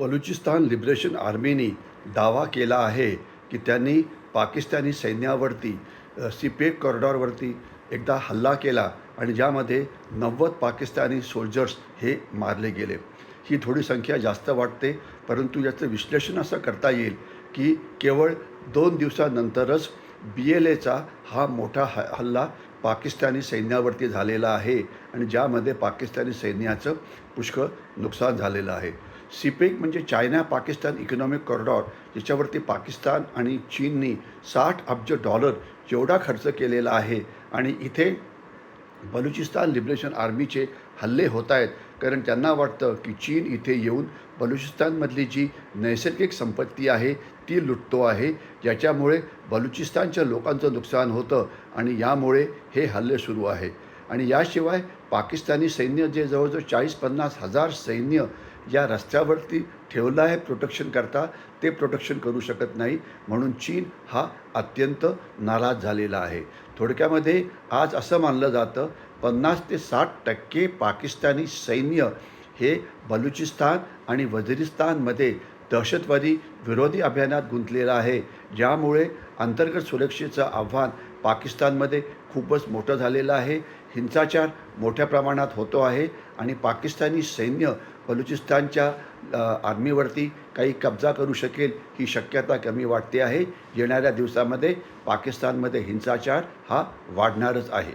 Balochistan liberation आर्मीनी दावा केला आहे की त्यांनी पाकिस्तानी सैन्यावरती सिपेक कॉरिडॉरवरती एकदा हल्ला केला आणि ज्यामध्ये नव्वद पाकिस्तानी सोल्जर्स हे मारले गेले. ही थोडी संख्या जास्त वाटते परंतु याचं विश्लेषण असं करता येईल की केवळ दोन दिवसानंतरच बी एल एचा हा मोठा ह हल्ला पाकिस्तानी सैन्यावरती झालेला आहे आणि ज्यामध्ये पाकिस्तानी सैन्याचं पुष्कळ नुकसान झालेलं आहे. सिपेक म्हणजे चायना पाकिस्तान इकॉनॉमिक कॉरिडॉर ज्याच्यावरती पाकिस्तान आणि चीननी साठ अब्ज डॉलर जेवढा खर्च केलेला आहे. आणि इथे बलुचिस्तान लिबरेशन आर्मीचे हल्ले होत आहेत. कारण त्यांना वाटतं की चीन इथे येऊन बलुचिस्तानमधली जी नैसर्गिक संपत्ती आहे ती लुटतो आहे. ज्याच्यामुळे बलुचिस्तानच्या लोकांचं नुकसान होतं आणि यामुळे हे हल्ले सुरू आहे. आणि याशिवाय पाकिस्तानी सैन्य जे जवळजवळ चाळीस पन्नास हजार सैन्य या रस्त्यावरती ठेवलं आहे प्रोटेक्शन करता ते प्रोटेक्शन करू शकत नाही. म्हणून चीन हा अत्यंत नाराज झालेला आहे. थोडक्यामध्ये आज असं मानलं जातं पन्नास ते साठ टक्के पाकिस्तानी सैन्य हे बलुचिस्तान आणि वजिरिस्तानमध्ये दहशतवादी विरोधी अभियानात गुंतलेला आहे ज्यामुळे अंतर्गत सुरक्षेचं आव्हान पाकिस्तानमध्ये खूपच मोठं झालेलं आहे. हिंसाचार मोठ्या प्रमाणात होतो आहे आणि पाकिस्तानी सैन्य बलुचिस्तानच्या आर्मीवरती काही कब्जा करू शकेल ही शक्यता कमी वाटते आहे. येणाऱ्या दिवसामध्ये पाकिस्तानमध्ये हिंसाचार हा वाढणारच आहे.